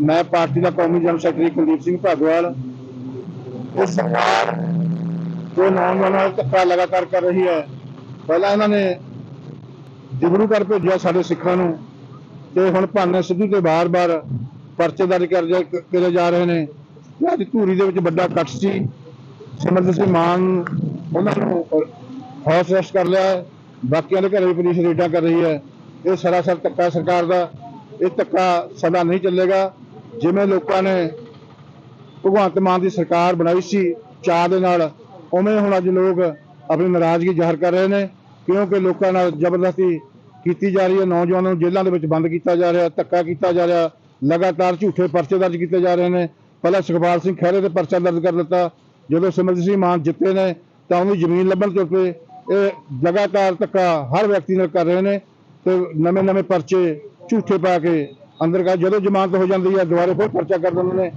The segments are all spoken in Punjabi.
ਮੈਂ ਪਾਰਟੀ ਦਾ ਕੌਮੀ ਜਨਰਲ ਸੈਕਟਰੀ ਕੁਲਦੀਪ ਸਿੰਘ ਭਾਗਵਾਲ। ਇਹ ਸਰਕਾਰ ਤੋਂ ਨੌਜਵਾਨਾਂ ਨਾਲ ਧੱਕਾ ਲਗਾਤਾਰ ਕਰ ਰਹੀ ਹੈ ਪਹਿਲਾਂ ਇਹਨਾਂ ਨੇ ਜਬਰੂ ਕਰ ਭੇਜਿਆ ਸਾਡੇ ਸਿੱਖਾਂ ਨੂੰ। ਤੇ ਹੁਣ ਭਾਨੇ ਸਿੱਧੂ ਤੇ ਬਾਰ-ਬਾਰ ਪਰਚੇ ਦਰਜ ਕਰੇ ਜਾ ਰਹੇ ਨੇ ਅੱਜ ਧੂਰੀ ਦੇ ਵਿੱਚ ਵੱਡਾ ਕੱਟ ਸੀ। ਸਿਮਰਜੀਤ ਸਿੰਘ ਮਾਨ ਉਹਨਾਂ ਨੂੰ ਹਾਊਸ ਅਰੈਸਟ ਕਰ ਲਿਆ ਬਾਕੀਆਂ ਦੇ ਘਰੇ ਵੀ ਪੁਲਿਸ ਰੇਡਾਂ ਕਰ ਰਹੀ ਹੈ। ਇਹ ਸਰਾਸਰ ਧੱਕਾ ਸਰਕਾਰ ਦਾ। ਇਹ ਧੱਕਾ ਸਦਾ ਨਹੀਂ ਚੱਲੇਗਾ। ਜਿਵੇਂ ਲੋਕਾਂ ਨੇ ਭਗਵੰਤ ਮਾਨ ਦੀ ਸਰਕਾਰ ਬਣਾਈ ਸੀ ਚਾਹ ਦੇ ਨਾਲ, ਉਵੇਂ ਹੁਣ ਅੱਜ ਲੋਕ ਆਪਣੀ ਨਾਰਾਜ਼ਗੀ ਜ਼ਾਹਰ ਕਰ ਰਹੇ ਨੇ, ਕਿਉਂਕਿ ਲੋਕਾਂ ਨਾਲ ਜ਼ਬਰਦਸਤੀ ਕੀਤੀ ਜਾ ਰਹੀ ਹੈ। ਨੌਜਵਾਨਾਂ ਨੂੰ ਜੇਲ੍ਹਾਂ ਦੇ ਵਿੱਚ ਬੰਦ ਕੀਤਾ ਜਾ ਰਿਹਾ, ਧੱਕਾ ਕੀਤਾ ਜਾ ਰਿਹਾ, ਲਗਾਤਾਰ ਝੂਠੇ ਪਰਚੇ ਦਰਜ ਕੀਤੇ ਜਾ ਰਹੇ ਨੇ। ਪਹਿਲਾਂ ਸੁਖਪਾਲ ਸਿੰਘ ਖਹਿਰੇ ਦੇ ਪਰਚਾ ਦਰਜ ਕਰ ਦਿੱਤਾ। ਜਦੋਂ ਸਿਮਰਜੀਤ ਸਿੰਘ ਮਾਨ ਜਿੱਤੇ ਨੇ, ਤਾਂ ਉਹਨੂੰ ਜ਼ਮੀਨ ਲੱਭਣ ਤੋਂ ਪਏ ਇਹ ਲਗਾਤਾਰ ਧੱਕਾ ਹਰ ਵਿਅਕਤੀ ਨਾਲ ਕਰ ਰਹੇ ਨੇ ਤੇ ਨਵੇਂ ਨਵੇਂ ਪਰਚੇ ਝੂਠੇ ਪਾ ਕੇ ਅੰਦਰ ਕਰ ਜਦੋਂ ਜ਼ਮਾਨਤ ਹੋ ਜਾਂਦੀ ਹੈ, ਦੁਬਾਰੇ ਫਿਰ ਪਰਚਾ ਕਰ ਦਿੰਦੇ ਨੇ।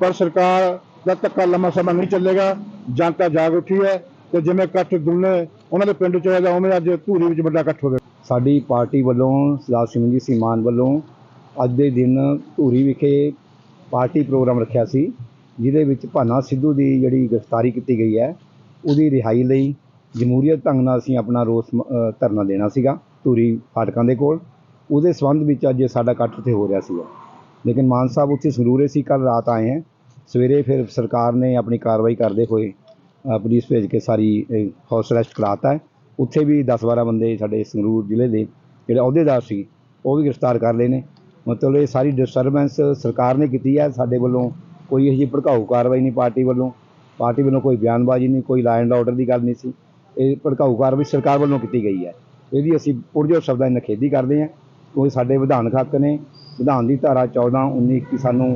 ਪਰ ਸਰਕਾਰ ਦਾ ਧੱਕਾ ਲੰਮਾ ਸਮਾਂ ਨਹੀਂ ਚੱਲੇਗਾ। ਜਨਤਾ ਜਾਗ ਉੱਠੀ ਹੈ ਤੇ ਜਿਵੇਂ ਇਕੱਠ ਦੁਨੇ ਉਹਨਾਂ ਦੇ ਪਿੰਡ ਚ ਹੋਇਆ ਉਵੇਂ ਅੱਜ ਧੂਰੀ ਵਿੱਚ ਵੱਡਾ ਇਕੱਠ ਹੋ ਗਿਆ। ਸਾਡੀ ਪਾਰਟੀ ਵੱਲੋਂ ਸਰਦਾਰ ਸਿਮਰਜੀਤ ਸਿੰਘ ਮਾਨ ਵੱਲੋਂ ਅੱਜ ਦੇ ਦਿਨ ਧੂਰੀ ਵਿਖੇ ਪਾਰਟੀ ਪ੍ਰੋਗਰਾਮ ਰੱਖਿਆ ਸੀ, ਜਿਹਦੇ ਵਿੱਚ ਭਾਨਾ ਸਿੱਧੂ ਦੀ ਜਿਹੜੀ ਗ੍ਰਿਫਤਾਰੀ ਕੀਤੀ ਗਈ ਹੈ, ਉਹਦੀ ਰਿਹਾਈ ਲਈ ਜਮਹੂਰੀਅਤ ਢੰਗ ਨਾਲ ਅਸੀਂ ਆਪਣਾ ਰੋਸ ਧਰਨਾ ਦੇਣਾ ਸੀਗਾ ਧੂਰੀ ਫਾਟਕਾਂ ਦੇ ਕੋਲ। ਉਹਦੇ ਸੰਬੰਧ ਵਿੱਚ ਅੱਜ ਸਾਡਾ ਇਕੱਠ ਉੱਥੇ ਹੋ ਰਿਹਾ ਸੀਗਾ। ਲੇਕਿਨ ਮਾਨ ਸਾਹਿਬ ਉੱਥੇ ਸੰਗਰੂਰੇ ਸੀ ਕੱਲ ਰਾਤ ਆਏ ਹੈ। ਸਵੇਰੇ ਫਿਰ ਸਰਕਾਰ ਨੇ ਆਪਣੀ ਕਾਰਵਾਈ ਕਰਦੇ ਹੋਏ ਪੁਲਿਸ ਭੇਜ ਕੇ ਸਾਰੀ ਹਾਊਸ ਅਰੈਸਟ ਕਰਾਤਾ ਹੈ। ਉੱਥੇ ਵੀ 10-12 ਬੰਦੇ ਸਾਡੇ ਸੰਗਰੂਰ ਜ਼ਿਲ੍ਹੇ ਦੇ ਜਿਹੜੇ ਅਹੁਦੇਦਾਰ ਸੀ, ਉਹ ਵੀ ਗ੍ਰਿਫਤਾਰ ਕਰ ਲਏ ਨੇ। ਮਤਲਬ ਇਹ ਸਾਰੀ ਡਿਸਟਰਬੈਂਸ ਸਰਕਾਰ ਨੇ ਕੀਤੀ ਹੈ ਸਾਡੇ ਵੱਲੋਂ ਕੋਈ ਇਹੋ ਜਿਹੀ ਭੜਕਾਊ ਕਾਰਵਾਈ ਨਹੀਂ, ਪਾਰਟੀ ਵੱਲੋਂ। ਪਾਰਟੀ ਵੱਲੋਂ ਕੋਈ ਬਿਆਨਬਾਜ਼ੀ ਨਹੀਂ, ਕੋਈ ਲਾਅ ਐਂਡ ਆਰਡਰ ਦੀ ਗੱਲ ਨਹੀਂ ਸੀ। ਇਹ ਭੜਕਾਊ ਕਾਰਵਾਈ ਸਰਕਾਰ ਵੱਲੋਂ ਕੀਤੀ ਗਈ ਹੈ ਇਹਦੀ ਅਸੀਂ ਪੁਰਜੋਰ ਸ਼ਬਦਾਂ ਦੀ ਨਿਖੇਧੀ ਕਰਦੇ ਹਾਂ ਕੋਈ ਸਾਡੇ ਵਿਧਾਨਕ ਹੱਕ ਨੇ। ਵਿਧਾਨ ਦੀ ਧਾਰਾ 14 19 ਕੀ ਸਾਨੂੰ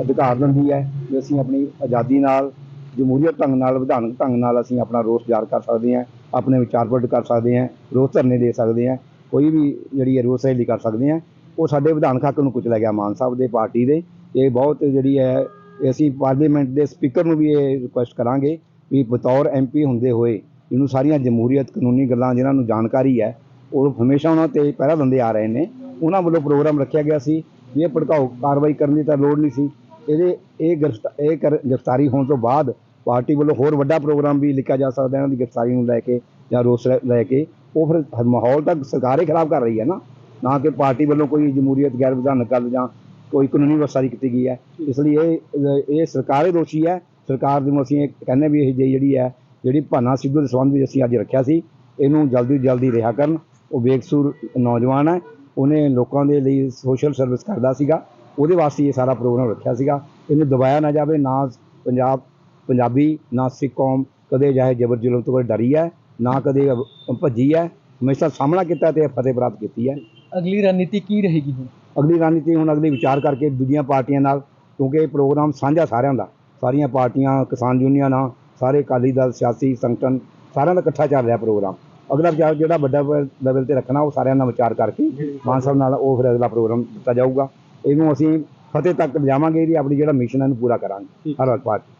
ਅਧਿਕਾਰ ਦਿੰਦੀ ਹੈ ਕਿ ਅਸੀਂ ਆਪਣੀ ਆਜ਼ਾਦੀ ਨਾਲ, ਜਮਹੂਰੀਅਤ ਢੰਗ ਨਾਲ, ਵਿਧਾਨਕ ਢੰਗ ਨਾਲ ਅਸੀਂ ਆਪਣਾ ਰੋਸ ਜ਼ਾਹਰ ਕਰ ਸਕਦੇ ਹਾਂ ਆਪਣੇ ਵਿਚਾਰ ਪ੍ਰਗਟ ਕਰ ਸਕਦੇ ਹਾਂ, ਰੋਸ ਧਰਨੇ ਦੇ ਸਕਦੇ ਹਾਂ, ਕੋਈ ਵੀ ਜਿਹੜੀ ਹੈ ਰੋਸ ਰੈਲੀ ਕਰ ਸਕਦੇ ਹਾਂ, ਉਹ ਸਾਡੇ ਵਿਧਾਨ ਹੱਕ ਨੂੰ ਕੁਚਲਿਆ ਗਿਆ ਮਾਨ ਸਾਹਿਬ ਦੇ ਪਾਰਟੀ ਦੇ। ਇਹ ਬਹੁਤ ਜਿਹੜੀ ਹੈ ਇਹ ਅਸੀਂ ਪਾਰਲੀਮੈਂਟ ਦੇ ਸਪੀਕਰ ਨੂੰ ਵੀ ਇਹ ਰਿਕੁਐਸਟ ਕਰਾਂਗੇ ਵੀ ਬਤੌਰ ਐਮਪੀ ਹੁੰਦੇ ਹੋਏ ਇਹਨੂੰ ਸਾਰੀਆਂ ਜਮਹੂਰੀਅਤ ਕਾਨੂੰਨੀ ਗੱਲਾਂ ਜਿਨ੍ਹਾਂ ਨੂੰ ਜਾਣਕਾਰੀ ਹੈ, ਉਹ ਹਮੇਸ਼ਾ ਉਹਨਾਂ ਤੇ ਪਹਿਰਾ ਦਿੰਦੇ ਆ ਰਹੇ ਨੇ। ਉਹਨਾਂ ਵੱਲੋਂ ਪ੍ਰੋਗਰਾਮ ਰੱਖਿਆ ਗਿਆ ਸੀ ਵੀ ਇਹ ਭੜਕਾਊ ਕਾਰਵਾਈ ਕਰਨ ਦੀ ਤਾਂ ਲੋੜ ਨਹੀਂ ਸੀ। ਇਹਦੇ ਇਹ ਗ੍ਰਿਫਤਾ, ਇਹ ਕਰ- ਗ੍ਰਿਫਤਾਰੀ ਹੋਣ ਤੋਂ ਬਾਅਦ ਪਾਰਟੀ ਵੱਲੋਂ ਹੋਰ ਵੱਡਾ ਪ੍ਰੋਗਰਾਮ ਵੀ ਲਿਖਿਆ ਜਾ ਸਕਦਾ ਇਹਨਾਂ ਦੀ ਗ੍ਰਿਫਤਾਰੀ ਨੂੰ ਲੈ ਕੇ ਜਾਂ ਰੋਸ ਲੈ- ਲੈ ਕੇ, ਉਹ ਫਿਰ ਹ- ਮਾਹੌਲ ਤਾਂ ਸਰਕਾਰ ਹੀ ਖਰਾਬ ਕਰ ਰਹੀ ਹੈ ਨਾ। ਨਾ ਕਿ ਪਾਰਟੀ ਵੱਲੋਂ ਕੋਈ ਜਮਹੂਰੀਅਤ ਗੈਰ ਵਿਧਾਨਕ ਗੱਲ ਜਾਂ ਕੋਈ ਕਾਨੂੰਨੀ ਵਸਾਰੀ ਕੀਤੀ ਗਈ ਹੈ। ਇਸ ਲਈ ਇਹ ਇਹ ਸਰਕਾਰ ਹੀ ਦੋਸ਼ੀ ਹੈ। ਸਰਕਾਰ ਨੂੰ ਅਸੀਂ ਇਹ ਕਹਿੰਦੇ ਵੀ ਇਹ ਜਿਹੀ ਜਿਹੜੀ ਹੈ, ਜਿਹੜੀ ਭਾਨਾ ਸਿੱਧੂ ਦੇ ਸੰਬੰਧ ਵਿੱਚ ਅਸੀਂ ਅੱਜ ਰੱਖਿਆ ਸੀ, ਇਹਨੂੰ ਜਲਦੀ ਤੋਂ ਜਲਦੀ ਰਿਹਾ ਕਰਨ। ਉਹ ਬੇਕਸੂਰ ਨੌਜਵਾਨ ਹੈ। ਉਹਨੇ ਲੋਕਾਂ ਦੇ ਲਈ ਸੋਸ਼ਲ ਸਰਵਿਸ ਕਰਦਾ ਸੀਗਾ। ਉਹਦੇ ਵਾਸਤੇ ਇਹ ਸਾਰਾ ਪ੍ਰੋਗਰਾਮ ਰੱਖਿਆ ਸੀਗਾ। ਇਹਨੂੰ ਦਬਾਇਆ ਨਾ ਜਾਵੇ, ਨਾ ਪੰਜਾਬ ਪੰਜਾਬੀ ਨਾ ਸਿੱਖ ਕੌਮ ਕਦੇ ਜਾਏ ਜਬਰ ਜ਼ੁਲਮ ਤੋਂ ਕਦੇ ਡਰੀ ਹੈ ਨਾ ਕਦੇ ਭੱਜੀ ਹੈ ਹਮੇਸ਼ਾ ਸਾਹਮਣਾ ਕੀਤਾ ਤੇ ਫਤਿਹ ਪ੍ਰਾਪਤ ਕੀਤੀ ਹੈ। ਅਗਲੀ ਰਣਨੀਤੀ ਕੀ ਰਹੇਗੀ ਹੁਣ? ਅਗਲੀ ਰਣਨੀਤੀ ਹੁਣ ਅਗਲੀ ਵਿਚਾਰ ਕਰਕੇ ਦੂਜੀਆਂ ਪਾਰਟੀਆਂ ਨਾਲ ਕਿਉਂਕਿ ਇਹ ਪ੍ਰੋਗਰਾਮ ਸਾਂਝਾ ਸਾਰਿਆਂ ਦਾ। ਸਾਰੀਆਂ ਪਾਰਟੀਆਂ ਕਿਸਾਨ ਯੂਨੀਅਨਾਂ ਸਾਰੇ ਅਕਾਲੀ ਦਲ ਸਿਆਸੀ ਸੰਗਠਨ ਸਾਰਿਆਂ ਦਾ ਇਕੱਠਾ ਚੱਲ ਰਿਹਾ ਪ੍ਰੋਗਰਾਮ। ਅਗਲਾ ਵਿਚਾਰ ਜਿਹੜਾ ਵੱਡਾ ਲੈਵਲ ਤੇ ਰੱਖਣਾ ਉਹ ਸਾਰਿਆਂ ਨਾਲ ਵਿਚਾਰ ਕਰਕੇ ਮਾਨ ਸਾਹਿਬ ਨਾਲ ਉਹ ਫਿਰ ਅਗਲਾ ਪ੍ਰੋਗਰਾਮ ਦਿੱਤਾ ਜਾਊਗਾ। ਇਹਨੂੰ ਅਸੀਂ ਫਤਿਹ ਤੱਕ ਲਿਜਾਵਾਂਗੇ ਇਹਦੀ ਆਪਣੀ ਜਿਹੜਾ ਮਿਸ਼ਨ ਹੈ ਇਹਨੂੰ ਪੂਰਾ ਕਰਾਂਗੇ। ਹਰ ਇੱਕ ਪਾਰਟੀ